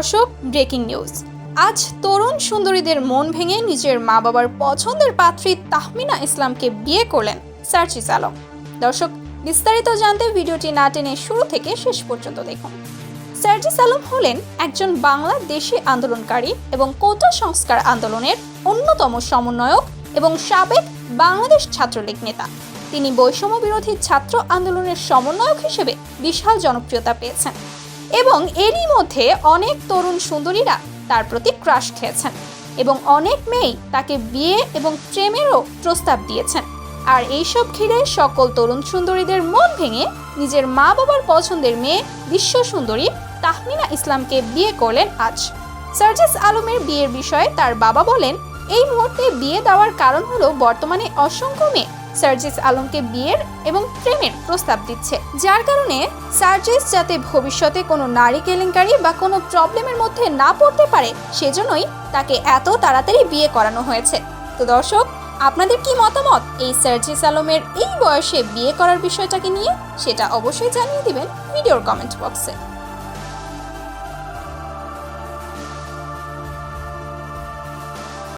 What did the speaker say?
দর্শক breaking news. আজ তরুণ সুন্দরীদের মন ভেঙে নিজের মা বাবার পছন্দের পাত্রী তাহমিনা ইসলামকে বিয়ে করলেন সার্জিস আলম। দর্শক, বিস্তারিত জানতে ভিডিওটি না টেনে শুরু থেকে শেষ পর্যন্ত দেখুন। সার্জিস আলম হলেন একজন বাংলাদেশি আন্দোলনকারী এবং কোটা সংস্কার আন্দোলনের অন্যতম সমন্বয়ক এবং সাবেক বাংলাদেশ ছাত্রলীগ নেতা। তিনি বৈষম্য বিরোধী ছাত্র আন্দোলনের সমন্বয়ক হিসেবে বিশাল জনপ্রিয়তা পেয়েছেন। এবং এরই মধ্যে অনেক তরুণ সুন্দরীরা তার প্রতি ক্রাশ খেয়েছেন এবং অনেক মেয়েই তাকে বিয়ে এবং প্রেমেরও প্রস্তাব দিয়েছেন। আর এইসব ঘিরে সকল তরুণ সুন্দরীদের মন ভেঙে নিজের মা বাবার পছন্দের মেয়ে বিশ্ব সুন্দরী তাহমিনা ইসলামকে বিয়ে করলেন আজ। সার্জেস আলমের বিয়ের বিষয়ে তার বাবা বলেন এই মুহূর্তে বিয়ে দেওয়ার কারণ হলো বর্তমানে অসংখ্য মেয়ে সার্জিস আলমকে বিয়ের এবং প্রেমের প্রস্তাব দিচ্ছে। যার কারণে সার্জিস যাতে ভবিষ্যতে কোনো নারী কেলেঙ্কারি বা কোনো প্রবলেমের মধ্যে না পড়তে পারে, সেজন্যই তাকে এত তাড়াতাড়ি বিয়ে করানো হয়েছে। তো দর্শক, আপনাদের কি মতামত? এই সার্জিস আলমের এই বয়সে বিয়ে করার বিষয়টাকে নিয়ে সেটা অবশ্যই জানিয়ে দিবেন ভিডিওর কমেন্ট বক্সে।